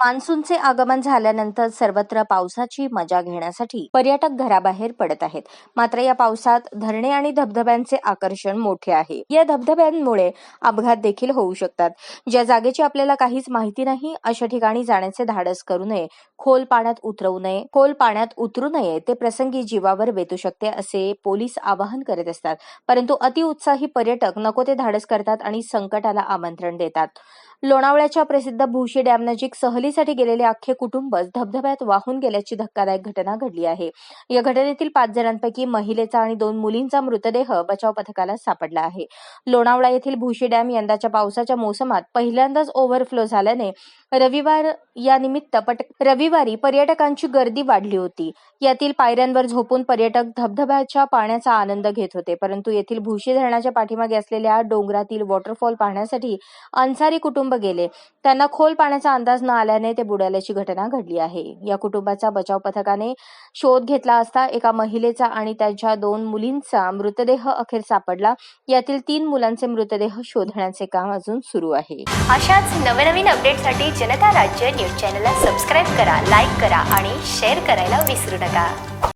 मान्सूनचे आगमन झाल्यानंतर सर्वत्र पावसाची मजा घेण्यासाठी पर्यटक घराबाहेर पडत आहेत. मात्र या पावसात धरणे आणि धबधब्यांचे आकर्षण मोठे आहे. या धबधब्यांमुळे अपघात देखील होऊ शकतात. ज्या जागेची आपल्याला काहीच माहिती नाही अशा ठिकाणी जाण्याचे धाडस करू नये खोल पाण्यात उतरवू नये खोल पाण्यात उतरू नये ते प्रसंगी जीवावर बेतू शकते असे पोलीस आवाहन करत असतात. परंतु अतिउत्साही पर्यटक नको ते धाडस करतात आणि संकटाला आमंत्रण देतात. लोणावळ्याच्या प्रसिद्ध भुशी डॅम नजीक सहलीसाठी गेलेले अख्खे कुटुंब धबधब्यात वाहून गेल्याची धक्कादायक घटना घडली आहे. या घटनेतील पाच जणांपैकी महिलेचा आणि दोन मुलींचा मृतदेह बचाव पथकाला सापडला आहे. लोणावळा येथील भुशी डॅम यंदाच्या पावसाच्या मोसमात पहिल्यांदाच ओव्हरफ्लो झाल्याने रविवार या निमित्त पट रविवारी पर्यटकांची गर्दी वाढली होती. यातील पायऱ्यांवर झोपून पर्यटक धबधब्याच्या पाण्याचा आनंद घेत होते परंतु येथील भुशी धरणाच्या पाठीमागे असलेल्या डोंगरातील वॉटरफॉल पाहण्यासाठी अन्सारी कुटुंब गेले. त्यांना खोल पाण्याचा अंदाज न आल्याने ते बुडाल्याची घटना घडली आहे. या कुटुंबाचा बचाव पथकाने शोध घेतला असता एका महिलेचा आणि त्यांच्या दोन मुलींचा मृतदेह अखेर सापडला. यातील तीन मुलांचे मृतदेह शोधण्याचे काम अजून सुरू आहे. अशाच नवनवीन अपडेटसाठी जनता राज्य न्यूज चॅनलला सबस्क्राईब करा लाईक करा आणि शेअर करायला विसरू नका.